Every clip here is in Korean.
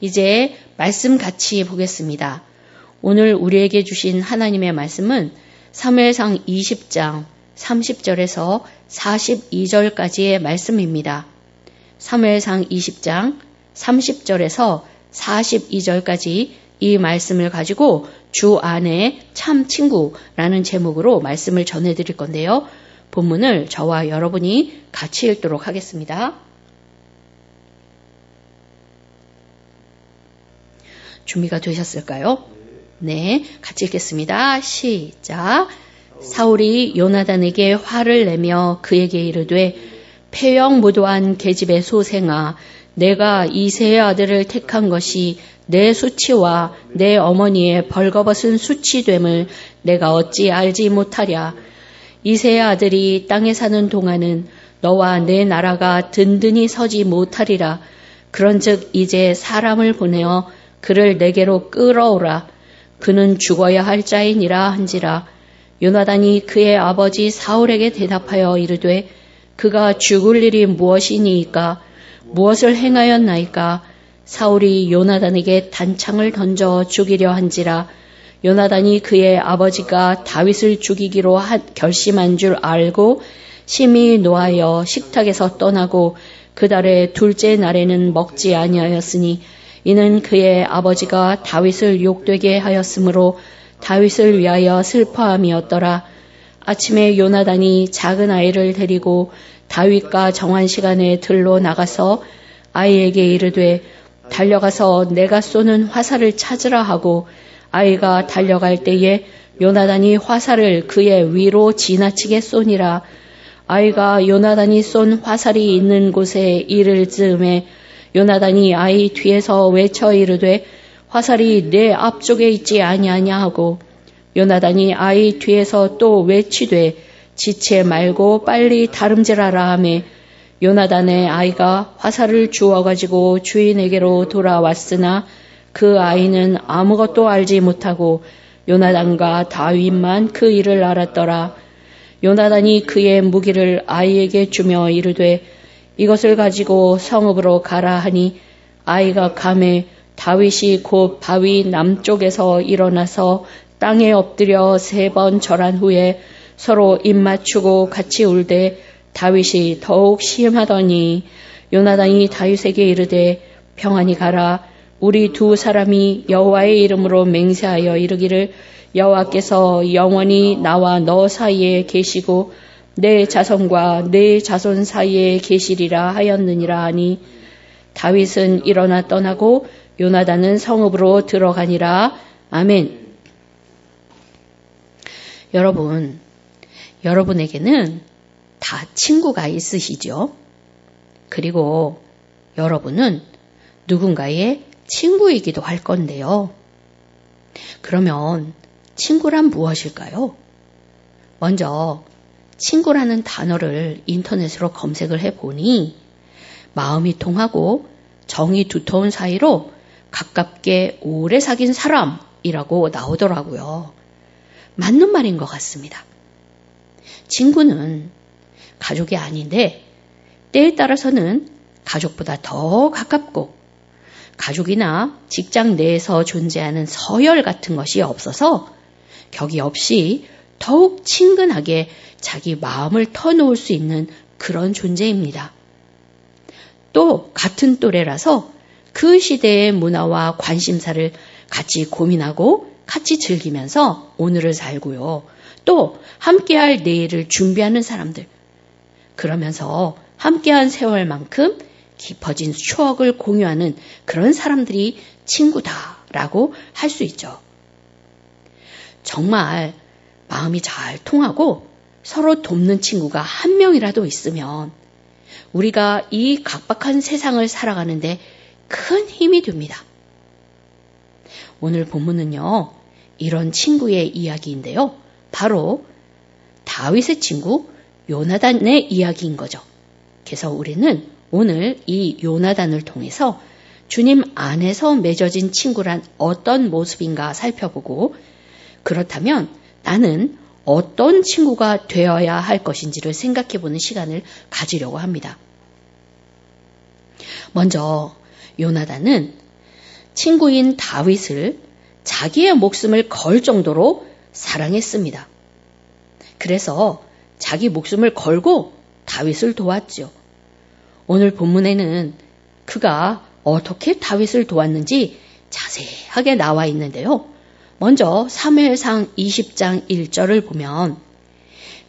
이제 말씀 같이 보겠습니다. 오늘 우리에게 주신 하나님의 말씀은 사무엘상 20장 30절에서 42절까지의 말씀입니다. 사무엘상 20장 30절에서 42절까지 이 말씀을 가지고 주 안에 참 친구라는 제목으로 말씀을 전해 드릴 건데요. 본문을 저와 여러분이 같이 읽도록 하겠습니다. 준비가 되셨을까요? 네, 같이 읽겠습니다. 시작. 사울이 요나단에게 화를 내며 그에게 이르되 폐영 무도한 계집의 소생아 내가 이세의 아들을 택한 것이 내 수치와 내 어머니의 벌거벗은 수치됨을 내가 어찌 알지 못하랴. 이세의 아들이 땅에 사는 동안은 너와 내 나라가 든든히 서지 못하리라. 그런즉 이제 사람을 보내어 그를 내게로 끌어오라. 그는 죽어야 할 자이니라 한지라. 요나단이 그의 아버지 사울에게 대답하여 이르되 그가 죽을 일이 무엇이니이까 무엇을 행하였나이까 사울이 요나단에게 단창을 던져 죽이려 한지라 요나단이 그의 아버지가 다윗을 죽이기로 결심한 줄 알고 심히 노하여 식탁에서 떠나고 그 달의 둘째 날에는 먹지 아니하였으니 이는 그의 아버지가 다윗을 욕되게 하였으므로 다윗을 위하여 슬퍼함이었더라. 아침에 요나단이 작은 아이를 데리고 다윗과 정한 시간에 들로 나가서 아이에게 이르되 달려가서 내가 쏘는 화살을 찾으라 하고 아이가 달려갈 때에 요나단이 화살을 그의 위로 지나치게 쏘니라. 아이가 요나단이 쏜 화살이 있는 곳에 이를 즈음에 요나단이 아이 뒤에서 외쳐 이르되 화살이 내 앞쪽에 있지 아니하냐 하고 요나단이 아이 뒤에서 또 외치되 지체 말고 빨리 다름질하라 하매 요나단의 아이가 화살을 주워 가지고 주인에게로 돌아왔으나 그 아이는 아무것도 알지 못하고 요나단과 다윗만 그 일을 알았더라. 요나단이 그의 무기를 아이에게 주며 이르되 이것을 가지고 성읍으로 가라 하니 아이가 감에 다윗이 곧 바위 남쪽에서 일어나서 땅에 엎드려 세 번 절한 후에 서로 입 맞추고 같이 울되 다윗이 더욱 시험하더니 요나단이 다윗에게 이르되 평안히 가라. 우리 두 사람이 여호와의 이름으로 맹세하여 이르기를 여호와께서 영원히 나와 너 사이에 계시고 내 자손과 내 자손 사이에 계시리라 하였느니라 하니 다윗은 일어나 떠나고 요나단은 성읍으로 들어가니라. 아멘. 여러분, 여러분에게는 다 친구가 있으시죠? 그리고 여러분은 누군가의 친구이기도 할 건데요. 그러면 친구란 무엇일까요? 먼저 친구라는 단어를 인터넷으로 검색을 해보니 마음이 통하고 정이 두터운 사이로 가깝게 오래 사귄 사람이라고 나오더라고요. 맞는 말인 것 같습니다. 친구는 가족이 아닌데 때에 따라서는 가족보다 더 가깝고 가족이나 직장 내에서 존재하는 서열 같은 것이 없어서 격이 없이 더욱 친근하게 자기 마음을 터놓을 수 있는 그런 존재입니다. 또 같은 또래라서 그 시대의 문화와 관심사를 같이 고민하고 같이 즐기면서 오늘을 살고요. 또 함께할 내일을 준비하는 사람들. 그러면서 함께한 세월만큼 깊어진 추억을 공유하는 그런 사람들이 친구다라고 할 수 있죠. 정말 마음이 잘 통하고 서로 돕는 친구가 한 명이라도 있으면 우리가 이 각박한 세상을 살아가는데 큰 힘이 됩니다. 오늘 본문은요, 이런 친구의 이야기인데요. 바로 다윗의 친구 요나단의 이야기인 거죠. 그래서 우리는 오늘 이 요나단을 통해서 주님 안에서 맺어진 친구란 어떤 모습인가 살펴보고 그렇다면 나는 어떤 친구가 되어야 할 것인지를 생각해 보는 시간을 가지려고 합니다. 먼저 요나단은 친구인 다윗을 자기의 목숨을 걸 정도로 사랑했습니다. 그래서 자기 목숨을 걸고 다윗을 도왔죠. 오늘 본문에는 그가 어떻게 다윗을 도왔는지 자세하게 나와 있는데요. 먼저 3회상 20장 1절을 보면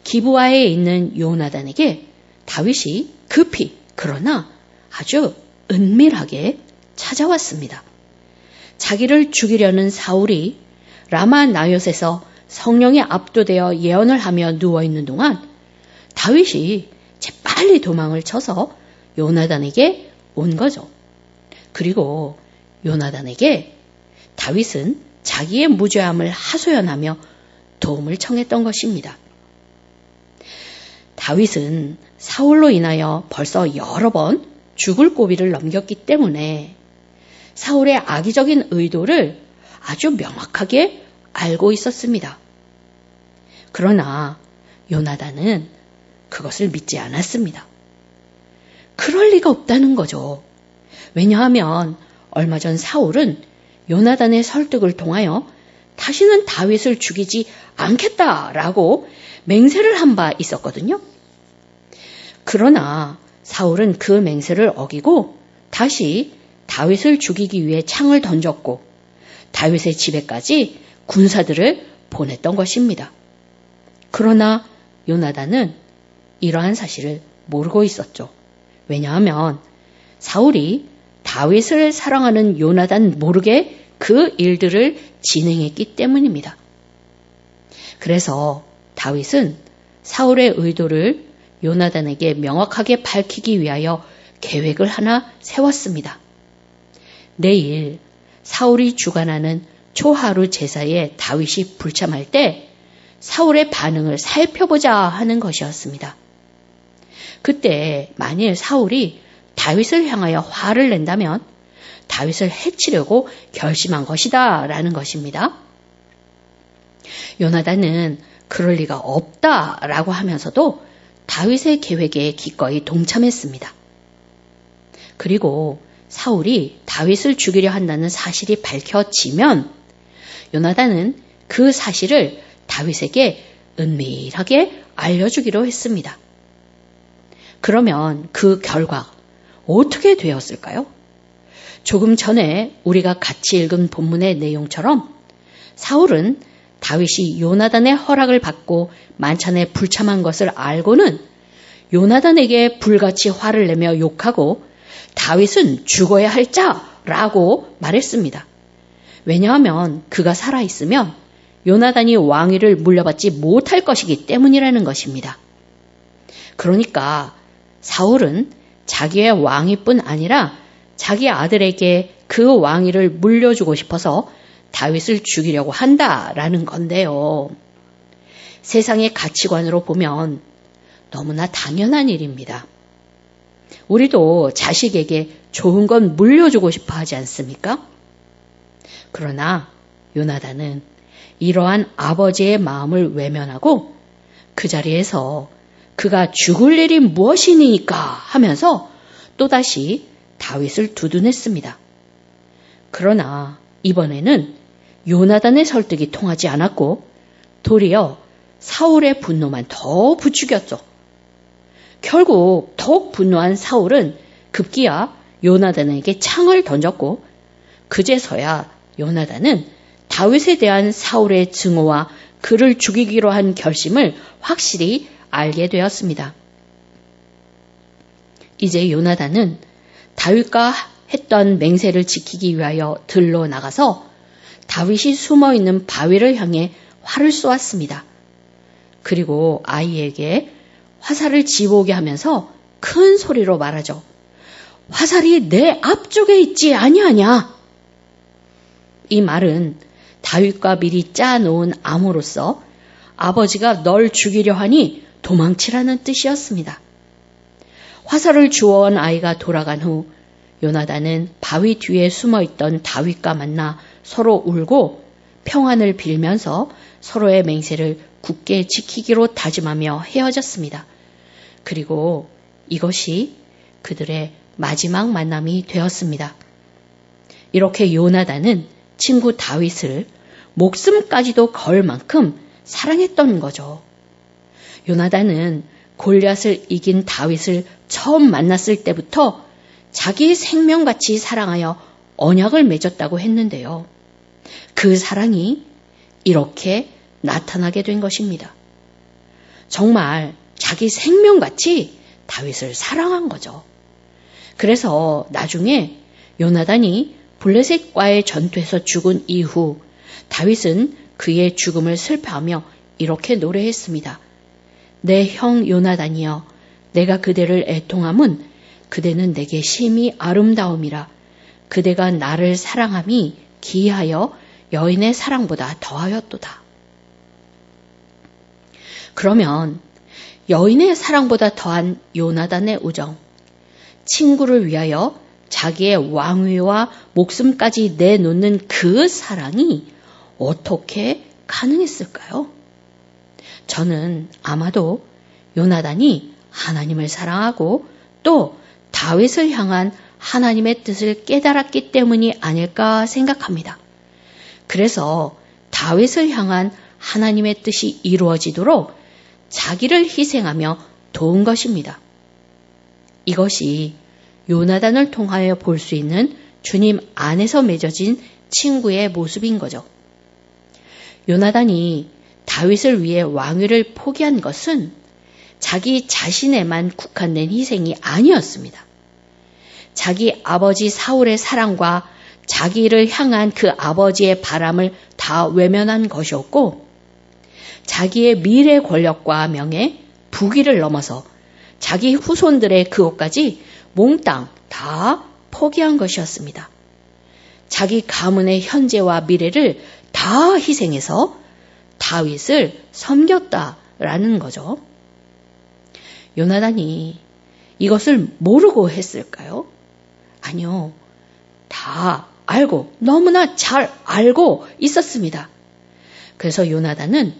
기부하에 있는 요나단에게 다윗이 급히 그러나 아주 은밀하게 찾아왔습니다. 자기를 죽이려는 사울이 라마 나요에서 성령에 압도되어 예언을 하며 누워 있는 동안 다윗이 재빨리 도망을 쳐서 요나단에게 온 거죠. 그리고 요나단에게 다윗은 자기의 무죄함을 하소연하며 도움을 청했던 것입니다. 다윗은 사울로 인하여 벌써 여러 번 죽을 고비를 넘겼기 때문에 사울의 악의적인 의도를 아주 명확하게 알고 있었습니다. 그러나 요나단은 그것을 믿지 않았습니다. 그럴 리가 없다는 거죠. 왜냐하면 얼마 전 사울은 요나단의 설득을 통하여 다시는 다윗을 죽이지 않겠다라고 맹세를 한 바 있었거든요. 그러나 사울은 그 맹세를 어기고 다시 다윗을 죽이기 위해 창을 던졌고 다윗의 집에까지 군사들을 보냈던 것입니다. 그러나 요나단은 이러한 사실을 모르고 있었죠. 왜냐하면 사울이 다윗을 사랑하는 요나단 모르게 그 일들을 진행했기 때문입니다. 그래서 다윗은 사울의 의도를 요나단에게 명확하게 밝히기 위하여 계획을 하나 세웠습니다. 내일 사울이 주관하는 초하루 제사에 다윗이 불참할 때 사울의 반응을 살펴보자 하는 것이었습니다. 그때 만일 사울이 다윗을 향하여 화를 낸다면 다윗을 해치려고 결심한 것이다 라는 것입니다. 요나단은 그럴 리가 없다 라고 하면서도 다윗의 계획에 기꺼이 동참했습니다. 그리고 사울이 다윗을 죽이려 한다는 사실이 밝혀지면 요나단은 그 사실을 다윗에게 은밀하게 알려주기로 했습니다. 그러면 그 결과 어떻게 되었을까요? 조금 전에 우리가 같이 읽은 본문의 내용처럼 사울은 다윗이 요나단의 허락을 받고 만찬에 불참한 것을 알고는 요나단에게 불같이 화를 내며 욕하고 다윗은 죽어야 할 자라고 말했습니다. 왜냐하면 그가 살아있으면 요나단이 왕위를 물려받지 못할 것이기 때문이라는 것입니다. 그러니까 사울은 자기의 왕위뿐 아니라 자기 아들에게 그 왕위를 물려주고 싶어서 다윗을 죽이려고 한다라는 건데요. 세상의 가치관으로 보면 너무나 당연한 일입니다. 우리도 자식에게 좋은 건 물려주고 싶어 하지 않습니까? 그러나 요나단은 이러한 아버지의 마음을 외면하고 그 자리에서 그가 죽을 일이 무엇이니까 하면서 또다시 다윗을 두둔했습니다. 그러나 이번에는 요나단의 설득이 통하지 않았고 도리어 사울의 분노만 더 부추겼죠. 결국 더욱 분노한 사울은 급기야 요나단에게 창을 던졌고 그제서야 요나단은 다윗에 대한 사울의 증오와 그를 죽이기로 한 결심을 확실히 알게 되었습니다. 이제 요나단은 다윗과 했던 맹세를 지키기 위하여 들러 나가서 다윗이 숨어 있는 바위를 향해 활을 쏘았습니다. 그리고 아이에게 화살을 집어오게 하면서 큰 소리로 말하죠. 화살이 내 앞쪽에 있지 아니하냐? 이 말은 다윗과 미리 짜놓은 암호로서 아버지가 널 죽이려 하니 도망치라는 뜻이었습니다. 화살을 주워온 아이가 돌아간 후 요나단은 바위 뒤에 숨어 있던 다윗과 만나 서로 울고 평안을 빌면서 서로의 맹세를 굳게 지키기로 다짐하며 헤어졌습니다. 그리고 이것이 그들의 마지막 만남이 되었습니다. 이렇게 요나단은 친구 다윗을 목숨까지도 걸 만큼 사랑했던 거죠. 요나단은 골리앗을 이긴 다윗을 처음 만났을 때부터 자기 생명같이 사랑하여 언약을 맺었다고 했는데요. 그 사랑이 이렇게 나타나게 된 것입니다. 정말 자기 생명같이 다윗을 사랑한 거죠. 그래서 나중에 요나단이 블레셋과의 전투에서 죽은 이후 다윗은 그의 죽음을 슬퍼하며 이렇게 노래했습니다. 내 형 요나단이여 내가 그대를 애통함은 그대는 내게 심히 아름다움이라 그대가 나를 사랑함이 기하여 여인의 사랑보다 더하였도다. 그러면 여인의 사랑보다 더한 요나단의 우정, 친구를 위하여 자기의 왕위와 목숨까지 내놓는 그 사랑이 어떻게 가능했을까요? 저는 아마도 요나단이 하나님을 사랑하고 또 다윗을 향한 하나님의 뜻을 깨달았기 때문이 아닐까 생각합니다. 그래서 다윗을 향한 하나님의 뜻이 이루어지도록 자기를 희생하며 도운 것입니다. 이것이 요나단을 통하여 볼 수 있는 주님 안에서 맺어진 친구의 모습인 거죠. 요나단이 다윗을 위해 왕위를 포기한 것은 자기 자신에만 국한된 희생이 아니었습니다. 자기 아버지 사울의 사랑과 자기를 향한 그 아버지의 바람을 다 외면한 것이었고, 자기의 미래 권력과 명예, 부귀를 넘어서 자기 후손들의 그것까지 몽땅 다 포기한 것이었습니다. 자기 가문의 현재와 미래를 다 희생해서 다윗을 섬겼다라는 거죠. 요나단이 이것을 모르고 했을까요? 아니요. 다 알고, 너무나 잘 알고 있었습니다. 그래서 요나단은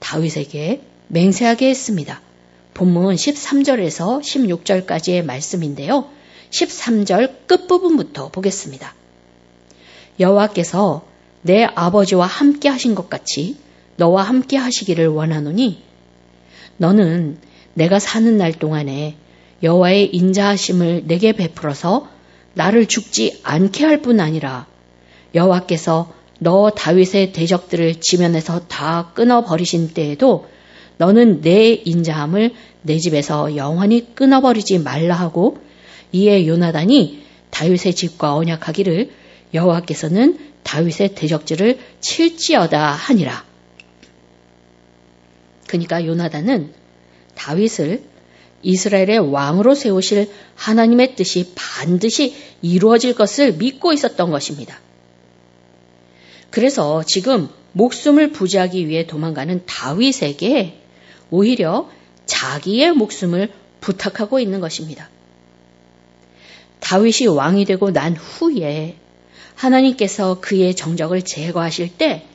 다윗에게 맹세하게 했습니다. 본문 13절에서 16절까지의 말씀인데요. 13절 끝부분부터 보겠습니다. 여호와께서 내 아버지와 함께 하신 것 같이 너와 함께 하시기를 원하노니 너는 내가 사는 날 동안에 여호와의 인자하심을 내게 베풀어서 나를 죽지 않게 할 뿐 아니라 여호와께서 너 다윗의 대적들을 지면에서 다 끊어 버리신 때에도 너는 내 인자함을 내 집에서 영원히 끊어 버리지 말라 하고 이에 요나단이 다윗의 집과 언약하기를 여호와께서는 다윗의 대적들을 칠지어다 하니라. 그러니까 요나단은 다윗을 이스라엘의 왕으로 세우실 하나님의 뜻이 반드시 이루어질 것을 믿고 있었던 것입니다. 그래서 지금 목숨을 부지하기 위해 도망가는 다윗에게 오히려 자기의 목숨을 부탁하고 있는 것입니다. 다윗이 왕이 되고 난 후에 하나님께서 그의 정적을 제거하실 때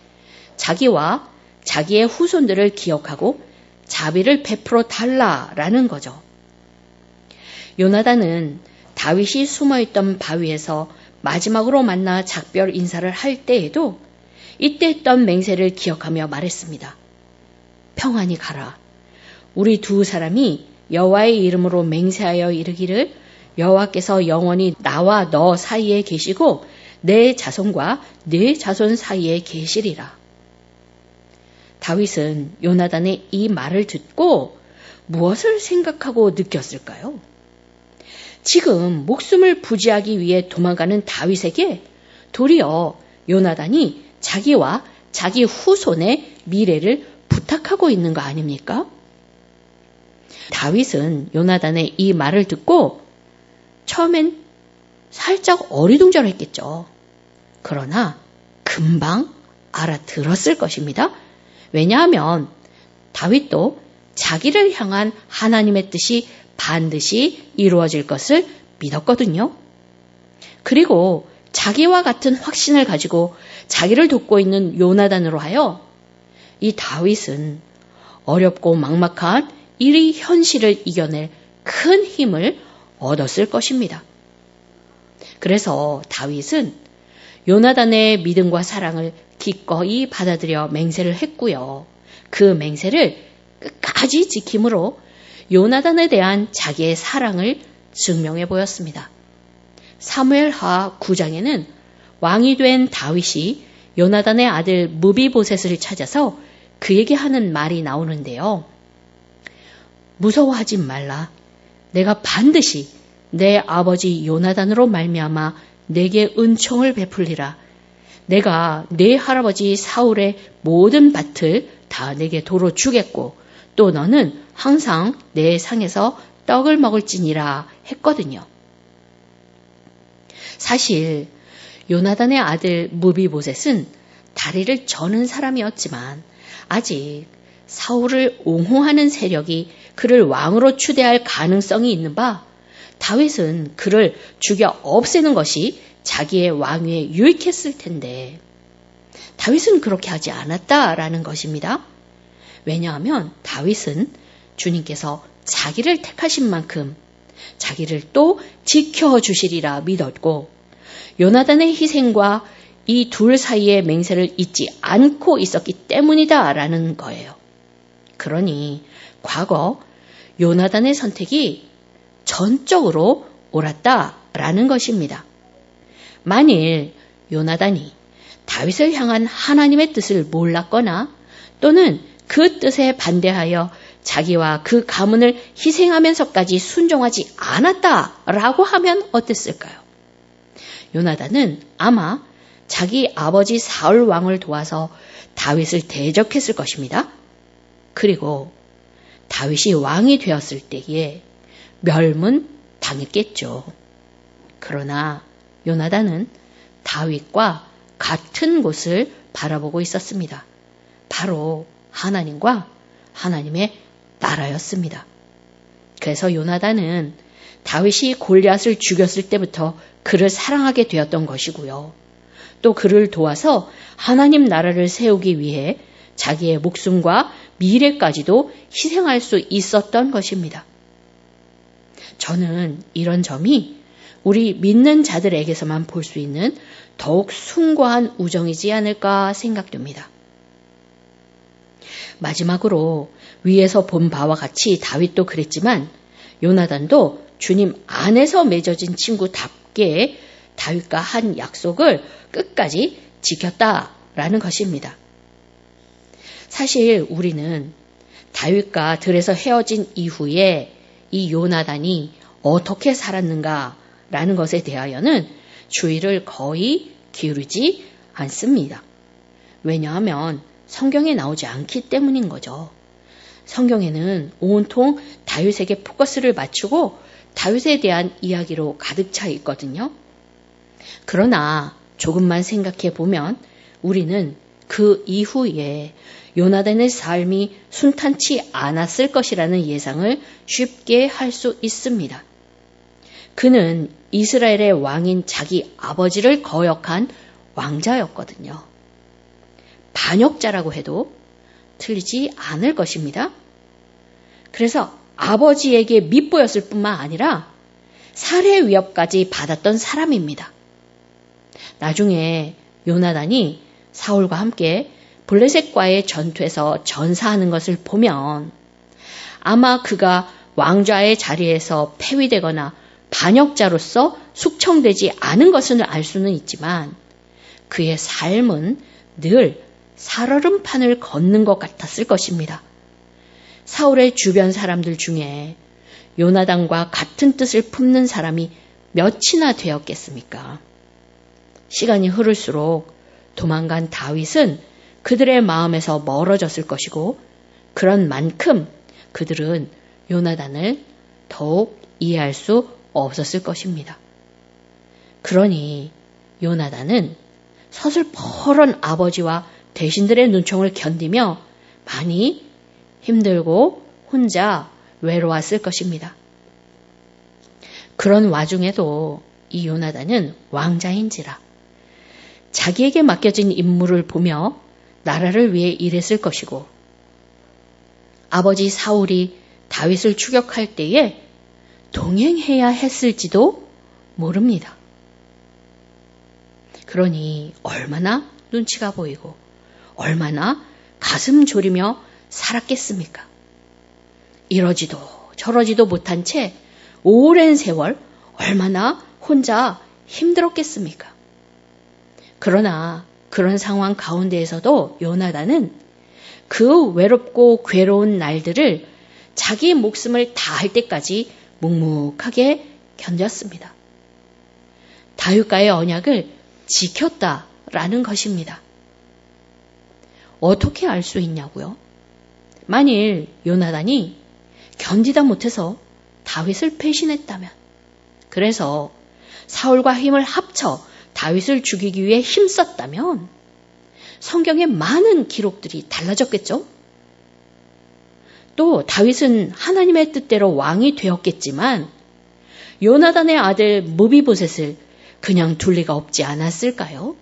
자기와 자기의 후손들을 기억하고 자비를 베풀어 달라라는 거죠. 요나단은 다윗이 숨어있던 바위에서 마지막으로 만나 작별 인사를 할 때에도 이때 했던 맹세를 기억하며 말했습니다. 평안히 가라. 우리 두 사람이 여호와의 이름으로 맹세하여 이르기를 여호와께서 영원히 나와 너 사이에 계시고 내 자손과 내 자손 사이에 계시리라. 다윗은 요나단의 이 말을 듣고 무엇을 생각하고 느꼈을까요? 지금 목숨을 부지하기 위해 도망가는 다윗에게 도리어 요나단이 자기와 자기 후손의 미래를 부탁하고 있는 거 아닙니까? 다윗은 요나단의 이 말을 듣고 처음엔 살짝 어리둥절했겠죠. 그러나 금방 알아들었을 것입니다. 왜냐하면 다윗도 자기를 향한 하나님의 뜻이 반드시 이루어질 것을 믿었거든요. 그리고 자기와 같은 확신을 가지고 자기를 돕고 있는 요나단으로 하여 이 다윗은 어렵고 막막한 이 현실을 이겨낼 큰 힘을 얻었을 것입니다. 그래서 다윗은 요나단의 믿음과 사랑을 기꺼이 받아들여 맹세를 했고요. 그 맹세를 끝까지 지킴으로 요나단에 대한 자기의 사랑을 증명해 보였습니다. 사무엘하 9장에는 왕이 된 다윗이 요나단의 아들 무비보셋을 찾아서 그에게 하는 말이 나오는데요. 무서워하지 말라. 내가 반드시 내 아버지 요나단으로 말미암아 내게 은총을 베풀리라. 내가 내 할아버지 사울의 모든 밭을 다 내게 도로 주겠고 또 너는 항상 내 상에서 떡을 먹을지니라 했거든요. 사실 요나단의 아들 무비보셋은 다리를 저는 사람이었지만 아직 사울을 옹호하는 세력이 그를 왕으로 추대할 가능성이 있는 바 다윗은 그를 죽여 없애는 것이 자기의 왕위에 유익했을 텐데 다윗은 그렇게 하지 않았다라는 것입니다. 왜냐하면 다윗은 주님께서 자기를 택하신 만큼 자기를 또 지켜주시리라 믿었고 요나단의 희생과 이 둘 사이의 맹세를 잊지 않고 있었기 때문이다라는 거예요. 그러니 과거 요나단의 선택이 전적으로 옳았다라는 것입니다. 만일 요나단이 다윗을 향한 하나님의 뜻을 몰랐거나 또는 그 뜻에 반대하여 자기와 그 가문을 희생하면서까지 순종하지 않았다라고 하면 어땠을까요? 요나단은 아마 자기 아버지 사울 왕을 도와서 다윗을 대적했을 것입니다. 그리고 다윗이 왕이 되었을 때에 멸문 당했겠죠. 그러나 요나단은 다윗과 같은 곳을 바라보고 있었습니다. 바로 하나님과 하나님의 나라였습니다. 그래서 요나단은 다윗이 골리앗을 죽였을 때부터 그를 사랑하게 되었던 것이고요. 또 그를 도와서 하나님 나라를 세우기 위해 자기의 목숨과 미래까지도 희생할 수 있었던 것입니다. 저는 이런 점이 우리 믿는 자들에게서만 볼 수 있는 더욱 숭고한 우정이지 않을까 생각됩니다. 마지막으로 위에서 본 바와 같이 다윗도 그랬지만 요나단도 주님 안에서 맺어진 친구답게 다윗과 한 약속을 끝까지 지켰다라는 것입니다. 사실 우리는 다윗과 들에서 헤어진 이후에 이 요나단이 어떻게 살았는가 라는 것에 대하여는 주의를 거의 기울이지 않습니다. 왜냐하면 성경에 나오지 않기 때문인 거죠. 성경에는 온통 다윗에게 포커스를 맞추고 다윗에 대한 이야기로 가득 차 있거든요. 그러나 조금만 생각해 보면 우리는 그 이후에 요나단의 삶이 순탄치 않았을 것이라는 예상을 쉽게 할 수 있습니다. 그는 이스라엘의 왕인 자기 아버지를 거역한 왕자였거든요. 반역자라고 해도 틀리지 않을 것입니다. 그래서 아버지에게 밑보였을 뿐만 아니라 살해 위협까지 받았던 사람입니다. 나중에 요나단이 사울과 함께 블레셋과의 전투에서 전사하는 것을 보면 아마 그가 왕좌의 자리에서 폐위되거나 반역자로서 숙청되지 않은 것은 알 수는 있지만 그의 삶은 늘 살얼음판을 걷는 것 같았을 것입니다. 사울의 주변 사람들 중에 요나단과 같은 뜻을 품는 사람이 몇이나 되었겠습니까? 시간이 흐를수록 도망간 다윗은 그들의 마음에서 멀어졌을 것이고 그런 만큼 그들은 요나단을 더욱 이해할 수 없었을 것입니다. 그러니 요나단은 서슬퍼런 아버지와 대신들의 눈총을 견디며 많이 힘들고 혼자 외로웠을 것입니다. 그런 와중에도 이 요나단은 왕자인지라 자기에게 맡겨진 임무를 보며 나라를 위해 일했을 것이고 아버지 사울이 다윗을 추격할 때에 동행해야 했을지도 모릅니다. 그러니 얼마나 눈치가 보이고 얼마나 가슴 졸이며 살았겠습니까? 이러지도 저러지도 못한 채 오랜 세월 얼마나 혼자 힘들었겠습니까? 그러나 그런 상황 가운데에서도 요나단은 그 외롭고 괴로운 날들을 자기 목숨을 다할 때까지 묵묵하게 견뎠습니다. 다윗과의 언약을 지켰다라는 것입니다. 어떻게 알 수 있냐고요? 만일 요나단이 견디다 못해서 다윗을 배신했다면, 그래서 사울과 힘을 합쳐 다윗을 죽이기 위해 힘썼다면, 성경의 많은 기록들이 달라졌겠죠? 또 다윗은 하나님의 뜻대로 왕이 되었겠지만 요나단의 아들 무비보셋을 그냥 둘 리가 없지 않았을까요?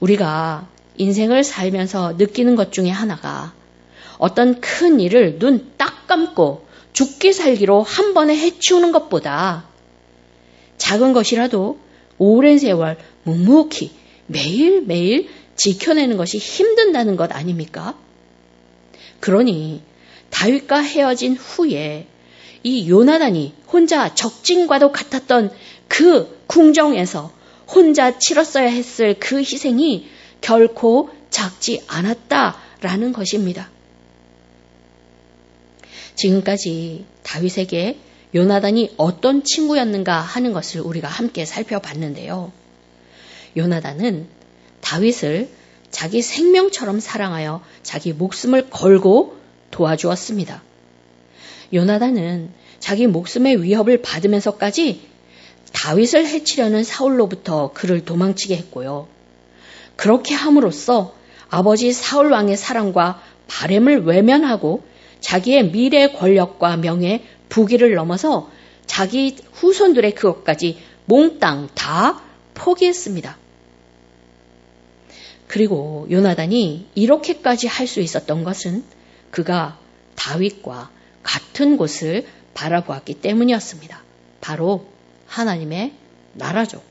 우리가 인생을 살면서 느끼는 것 중에 하나가 어떤 큰 일을 눈 딱 감고 죽기 살기로 한 번에 해치우는 것보다 작은 것이라도 오랜 세월 묵묵히 매일매일 지켜내는 것이 힘든다는 것 아닙니까? 그러니 다윗과 헤어진 후에 이 요나단이 혼자 적진과도 같았던 그 궁정에서 혼자 치렀어야 했을 그 희생이 결코 작지 않았다라는 것입니다. 지금까지 다윗에게 요나단이 어떤 친구였는가 하는 것을 우리가 함께 살펴봤는데요. 요나단은 다윗을 자기 생명처럼 사랑하여 자기 목숨을 걸고 도와주었습니다. 요나단은 자기 목숨의 위협을 받으면서까지 다윗을 해치려는 사울로부터 그를 도망치게 했고요. 그렇게 함으로써 아버지 사울 왕의 사랑과 바램을 외면하고 자기의 미래 권력과 명예, 부귀를 넘어서 자기 후손들의 그것까지 몽땅 다 포기했습니다. 그리고 요나단이 이렇게까지 할 수 있었던 것은 그가 다윗과 같은 곳을 바라보았기 때문이었습니다. 바로 하나님의 나라죠.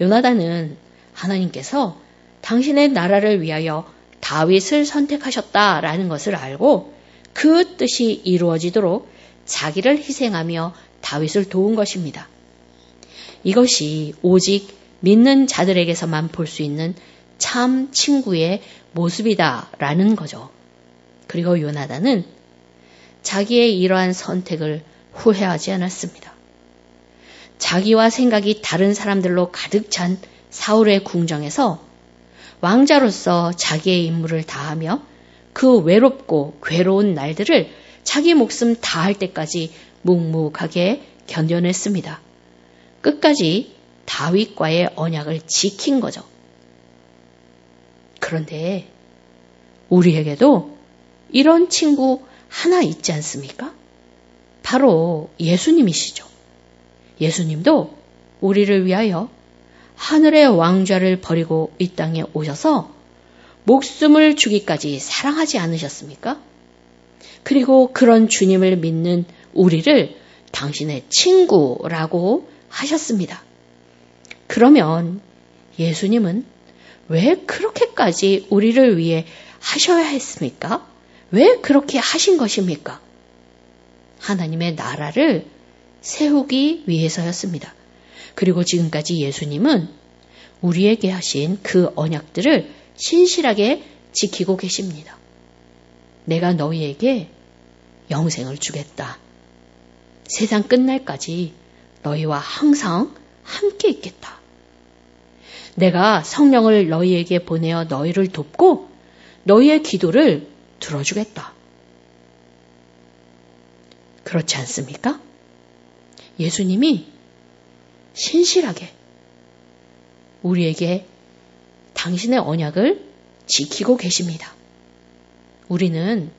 요나단은 하나님께서 당신의 나라를 위하여 다윗을 선택하셨다라는 것을 알고 그 뜻이 이루어지도록 자기를 희생하며 다윗을 도운 것입니다. 이것이 오직 믿는 자들에게서만 볼 수 있는 참 친구의 모습이다라는 거죠. 그리고 요나단은 자기의 이러한 선택을 후회하지 않았습니다. 자기와 생각이 다른 사람들로 가득 찬 사울의 궁정에서 왕자로서 자기의 임무를 다하며 그 외롭고 괴로운 날들을 자기 목숨 다할 때까지 묵묵하게 견뎌냈습니다. 끝까지 다윗과의 언약을 지킨 거죠. 그런데 우리에게도 이런 친구 하나 있지 않습니까? 바로 예수님이시죠. 예수님도 우리를 위하여 하늘의 왕좌를 버리고 이 땅에 오셔서 목숨을 주기까지 사랑하지 않으셨습니까? 그리고 그런 주님을 믿는 우리를 당신의 친구라고 하셨습니다. 그러면 예수님은 왜 그렇게까지 우리를 위해 하셔야 했습니까? 왜 그렇게 하신 것입니까? 하나님의 나라를 세우기 위해서였습니다. 그리고 지금까지 예수님은 우리에게 하신 그 언약들을 신실하게 지키고 계십니다. 내가 너희에게 영생을 주겠다. 세상 끝날까지 너희와 항상 함께 있겠다. 내가 성령을 너희에게 보내어 너희를 돕고 너희의 기도를 들어주겠다. 그렇지 않습니까? 예수님이 신실하게 우리에게 당신의 언약을 지키고 계십니다. 우리는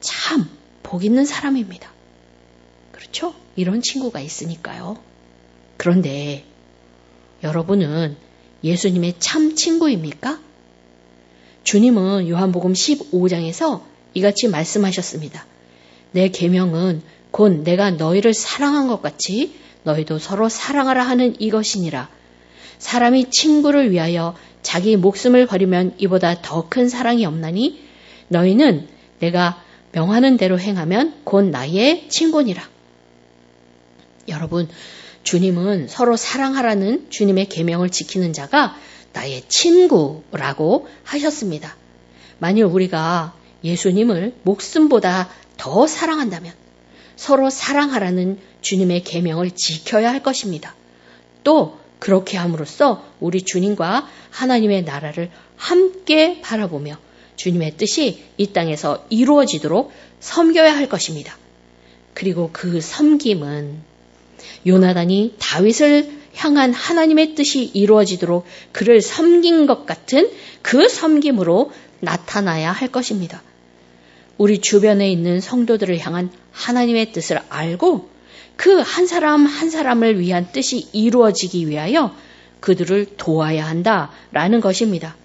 참 복 있는 사람입니다. 그렇죠? 이런 친구가 있으니까요. 그런데 여러분은 예수님의 참 친구입니까? 주님은 요한복음 15장에서 이같이 말씀하셨습니다. 내 계명은 곧 내가 너희를 사랑한 것 같이 너희도 서로 사랑하라 하는 이것이니라. 사람이 친구를 위하여 자기 목숨을 버리면 이보다 더 큰 사랑이 없나니 너희는 내가 명하는 대로 행하면 곧 나의 친구니라. 여러분, 주님은 서로 사랑하라는 주님의 계명을 지키는 자가 나의 친구라고 하셨습니다. 만일 우리가 예수님을 목숨보다 더 사랑한다면 서로 사랑하라는 주님의 계명을 지켜야 할 것입니다. 또 그렇게 함으로써 우리 주님과 하나님의 나라를 함께 바라보며 주님의 뜻이 이 땅에서 이루어지도록 섬겨야 할 것입니다. 그리고 그 섬김은 요나단이 다윗을 향한 하나님의 뜻이 이루어지도록 그를 섬긴 것 같은 그 섬김으로 나타나야 할 것입니다. 우리 주변에 있는 성도들을 향한 하나님의 뜻을 알고 그 한 사람 한 사람을 위한 뜻이 이루어지기 위하여 그들을 도와야 한다라는 것입니다.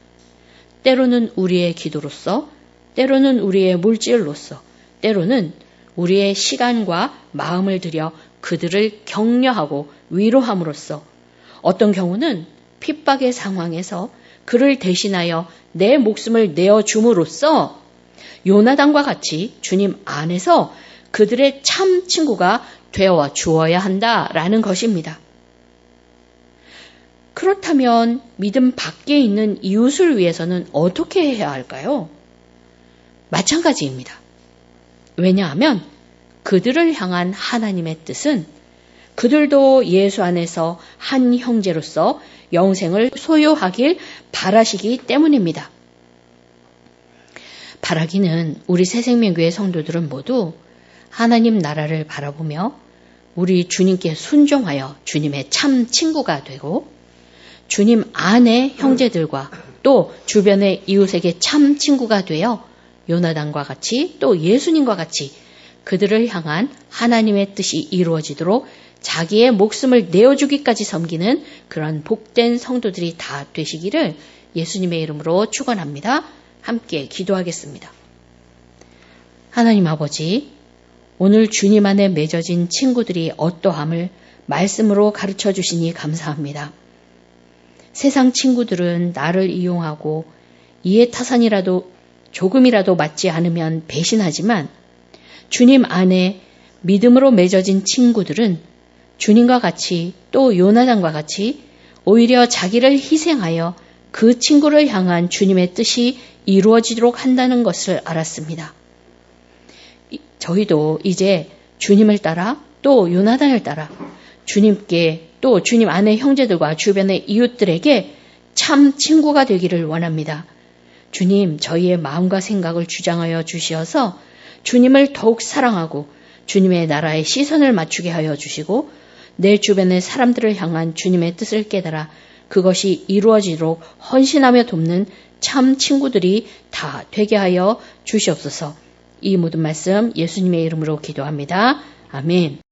때로는 우리의 기도로서, 때로는 우리의 물질로서, 때로는 우리의 시간과 마음을 들여 그들을 격려하고 위로함으로써 어떤 경우는 핍박의 상황에서 그를 대신하여 내 목숨을 내어 줌으로써 요나단과 같이 주님 안에서 그들의 참 친구가 되어 주어야 한다라는 것입니다. 그렇다면 믿음 밖에 있는 이웃을 위해서는 어떻게 해야 할까요? 마찬가지입니다. 왜냐하면 그들을 향한 하나님의 뜻은 그들도 예수 안에서 한 형제로서 영생을 소유하길 바라시기 때문입니다. 바라기는 우리 새생명교회 성도들은 모두 하나님 나라를 바라보며 우리 주님께 순종하여 주님의 참 친구가 되고 주님 안의 형제들과 또 주변의 이웃에게 참 친구가 되어 요나단과 같이 또 예수님과 같이 그들을 향한 하나님의 뜻이 이루어지도록 자기의 목숨을 내어주기까지 섬기는 그런 복된 성도들이 다 되시기를 예수님의 이름으로 축원합니다. 함께 기도하겠습니다. 하나님 아버지, 오늘 주님 안에 맺어진 친구들이 어떠함을 말씀으로 가르쳐 주시니 감사합니다. 세상 친구들은 나를 이용하고 이해 타산이라도 조금이라도 맞지 않으면 배신하지만 주님 안에 믿음으로 맺어진 친구들은 주님과 같이 또 요나단과 같이 오히려 자기를 희생하여 그 친구를 향한 주님의 뜻이 이루어지도록 한다는 것을 알았습니다. 저희도 이제 주님을 따라 또 요나단을 따라 주님께 또 주님 안의 형제들과 주변의 이웃들에게 참 친구가 되기를 원합니다. 주님, 저희의 마음과 생각을 주장하여 주시어서 주님을 더욱 사랑하고 주님의 나라에 시선을 맞추게 하여 주시고 내 주변의 사람들을 향한 주님의 뜻을 깨달아 그것이 이루어지도록 헌신하며 돕는 참 친구들이 다 되게 하여 주시옵소서. 이 모든 말씀 예수님의 이름으로 기도합니다. 아멘.